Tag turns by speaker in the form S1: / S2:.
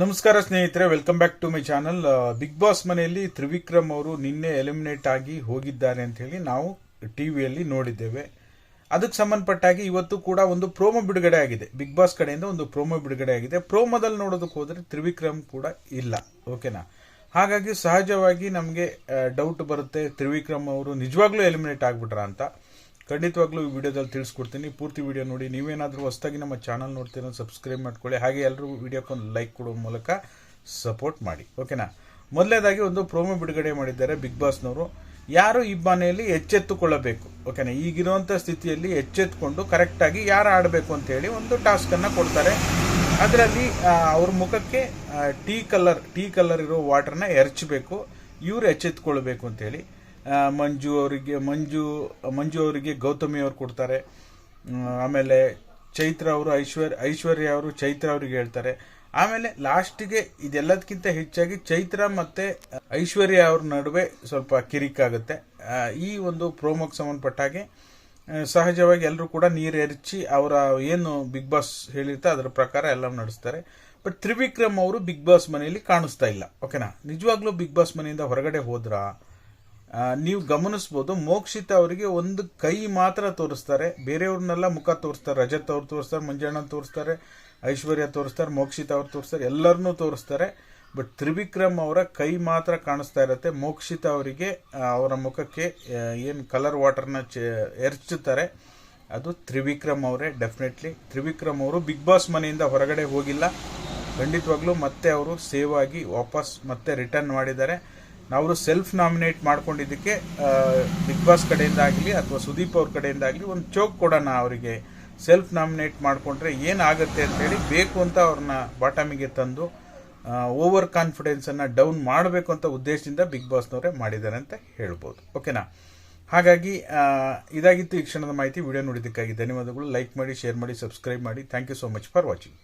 S1: ನಮಸ್ಕಾರ ಸ್ನೇಹಿತರೆ welcome back to my channel Bigg Boss ಮನೆಯಲ್ಲಿ ತ್ರಿವಿಕ್ರಮ್ ಅವರು ನಿನ್ನೆ ಎಲಿಮಿನೇಟ್ ಆಗಿ ಹೋಗಿದ್ದಾರೆ ಅಂತ ಹೇಳಿ ನಾವು ಟಿವಿಯಲ್ಲಿ ನೋಡಿದ್ದೇವೆ. ಅದಕ್ಕೆ ಸಂಬಂಧಪಟ್ಟಾಗಿ ಇವತ್ತು ಕೂಡ ಒಂದು ಪ್ರೋಮೋ ಬಿಡುಗಡೆ ಆಗಿದೆ. ಬಿಗ್ ಬಾಸ್ ಕಡೆಯಿಂದ ಒಂದು ಪ್ರೋಮೋ ಬಿಡುಗಡೆ ಆಗಿದೆ. ಪ್ರೋಮೋದಲ್ಲಿ ನೋಡೋದಕ್ಕೆ ಹೋದರೆ ತ್ರಿವಿಕ್ರಮ್ ಕೂಡ ಇಲ್ಲ. ಓಕೆನಾ ಹಾಗಾಗಿ ಸಹಜವಾಗಿ ನಮಗೆ ಡೌಟ್ ಬರುತ್ತೆ. ತ್ರಿವಿಕ್ರಮ್ ಅವರು ನಿಜವಾಗ್ಲೂ ಎಲಿಮಿನೇಟ್ ಆಗ್ಬಿಟ್ರ ಅಂತ. ಖಂಡಿತವಾಗ್ಲೂ ಈ ವಿಡಿಯೋದಲ್ಲಿ ತಿಳಿಸ್ಕೊಡ್ತೀನಿ. ಪೂರ್ತಿ ವಿಡಿಯೋ ನೋಡಿ, ನೀವೇನಾದರೂ ಹೊಸದಾಗಿ ನಮ್ಮ ಚಾನಲ್ ನೋಡ್ತೀರ ಸಬ್ಸ್ಕ್ರೈಬ್ ಮಾಡ್ಕೊಳ್ಳಿ. ಹಾಗೆ ಎಲ್ಲರೂ ವಿಡಿಯೋಕ್ಕೊಂದು ಲೈಕ್ ಕೊಡೋ ಮೂಲಕ ಸಪೋರ್ಟ್ ಮಾಡಿ. ಓಕೆನಾ ಮೊದಲೇದಾಗಿ ಒಂದು ಪ್ರೋಮೋ ಬಿಡುಗಡೆ ಮಾಡಿದ್ದಾರೆ ಬಿಗ್ ಬಾಸ್ನವರು ಯಾರು ಈ ಮನೆಯಲ್ಲಿ ಎಚ್ಚೆತ್ತುಕೊಳ್ಳಬೇಕು? ಓಕೆನಾ ಈಗಿರುವಂಥ ಸ್ಥಿತಿಯಲ್ಲಿ ಎಚ್ಚೆತ್ತುಕೊಂಡು ಕರೆಕ್ಟಾಗಿ ಯಾರು ಆಡಬೇಕು ಅಂತೇಳಿ ಒಂದು ಟಾಸ್ಕನ್ನು ಕೊಡ್ತಾರೆ. ಅದರಲ್ಲಿ ಅವ್ರ ಮುಖಕ್ಕೆ ಟೀ ಕಲರ್ ಟೀ ಕಲರ್ ಇರೋ ವಾಟರ್ನ ಎರಚಬೇಕು. ಇವ್ರು ಎಚ್ಚೆತ್ಕೊಳ್ಬೇಕು ಅಂತೇಳಿ ಮಂಜು ಅವರಿಗೆ, ಮಂಜು ಮಂಜು ಅವರಿಗೆ ಗೌತಮಿ ಅವರು ಕೊಡ್ತಾರೆ. ಆಮೇಲೆ ಚೈತ್ರ ಅವರು ಐಶ್ವರ್ಯ ಐಶ್ವರ್ಯ ಅವರು, ಚೈತ್ರ ಅವರಿಗೆ ಹೇಳ್ತಾರೆ. ಆಮೇಲೆ ಲಾಸ್ಟಿಗೆ ಇದೆಲ್ಲದಕ್ಕಿಂತ ಹೆಚ್ಚಾಗಿ ಚೈತ್ರ ಮತ್ತು ಐಶ್ವರ್ಯ ಅವ್ರ ನಡುವೆ ಸ್ವಲ್ಪ ಕಿರಿಕಾಗುತ್ತೆ. ಈ ಒಂದು ಪ್ರೋಮೋಗೆ ಸಂಬಂಧಪಟ್ಟ ಹಾಗೆ ಸಹಜವಾಗಿ ಎಲ್ಲರೂ ಕೂಡ ನೀರು ಎರಚಿ ಅವರ ಏನು ಬಿಗ್ ಬಾಸ್ ಹೇಳಿರ್ತಾ ಅದರ ಪ್ರಕಾರ ಎಲ್ಲ ನಡೆಸ್ತಾರೆ. ಬಟ್ ತ್ರಿವಿಕ್ರಮ್ ಅವರು ಬಿಗ್ ಬಾಸ್ ಮನೆಯಲ್ಲಿ ಕಾಣಿಸ್ತಾ ಇಲ್ಲ. ಓಕೆನಾ? ನಿಜವಾಗ್ಲೂ ಬಿಗ್ ಬಾಸ್ ಮನೆಯಿಂದ ಹೊರಗಡೆ ಹೋದ್ರಾ? ನೀವು ಗಮನಿಸ್ಬೋದು, ಮೋಕ್ಷಿತ ಅವರಿಗೆ ಒಂದು ಕೈ ಮಾತ್ರ ತೋರಿಸ್ತಾರೆ. ಬೇರೆಯವ್ರನ್ನೆಲ್ಲ ಮುಖ ತೋರಿಸ್ತಾರೆ. ರಜತ್ ಅವ್ರು ತೋರಿಸ್ತಾರೆ, ಮಂಜಣ್ಣ ತೋರಿಸ್ತಾರೆ, ಐಶ್ವರ್ಯ ತೋರಿಸ್ತಾರೆ, ಮೋಕ್ಷಿತ ಅವ್ರು ತೋರಿಸ್ತಾರೆ, ಎಲ್ಲರನ್ನೂ ತೋರಿಸ್ತಾರೆ. ಬಟ್ ತ್ರಿವಿಕ್ರಮ್ ಅವರ ಕೈ ಮಾತ್ರ ಕಾಣಿಸ್ತಾ ಇರುತ್ತೆ. ಮೋಕ್ಷಿತ ಅವರಿಗೆ ಅವರ ಮುಖಕ್ಕೆ ಏನು ಕಲರ್ ವಾಟರ್ನ ಎರಚುತ್ತಾರೆ. ಅದು ತ್ರಿವಿಕ್ರಮ್ ಅವರೇ ಡೆಫಿನೆಟ್ಲಿ ತ್ರಿವಿಕ್ರಮ್ ಅವರು ಬಿಗ್ ಬಾಸ್ ಮನೆಯಿಂದ ಹೊರಗಡೆ ಹೋಗಿಲ್ಲ. ಖಂಡಿತವಾಗ್ಲೂ ಮತ್ತೆ ಅವರು ಸೇವ್ ಆಗಿ ವಾಪಸ್ ಮತ್ತೆ ರಿಟರ್ನ್ ಮಾಡಿದ್ದಾರೆ. ನಾವು ಸೆಲ್ಫ್ ನಾಮಿನೇಟ್ ಮಾಡ್ಕೊಂಡಿದ್ದಕ್ಕೆ ಬಿಗ್ ಬಾಸ್ ಕಡೆಯಿಂದ ಆಗಲಿ ಅಥವಾ ಸುದೀಪ್ ಅವ್ರ ಕಡೆಯಿಂದ ಆಗಲಿ ಒಂದು ಚೋಕ್ ಕೊಡೋಣ ಅವರಿಗೆ. ಸೆಲ್ಫ್ ನಾಮಿನೇಟ್ ಮಾಡಿಕೊಂಡ್ರೆ ಏನಾಗುತ್ತೆ ಅಂತೇಳಿ ಬೇಕು ಅಂತ ಅವ್ರನ್ನ ಬಾಟಮಿಗೆ ತಂದು ಓವರ್ ಕಾನ್ಫಿಡೆನ್ಸನ್ನು ಡೌನ್ ಮಾಡಬೇಕು ಅಂತ ಉದ್ದೇಶದಿಂದ ಬಿಗ್ ಬಾಸ್ನವರೇ ಮಾಡಿದ್ದಾರೆ ಅಂತ ಹೇಳ್ಬೋದು. ಓಕೆನಾ ಹಾಗಾಗಿ ಇದಾಗಿತ್ತು ಈ ಕ್ಷಣದ ಮಾಹಿತಿ. ವಿಡಿಯೋ ನೋಡಿದ್ದಕ್ಕಾಗಿ ಧನ್ಯವಾದಗಳು. ಲೈಕ್ ಮಾಡಿ ಶೇರ್ ಮಾಡಿ ಸಬ್ಸ್ಕ್ರೈಬ್ ಮಾಡಿ. Thank you so much for watching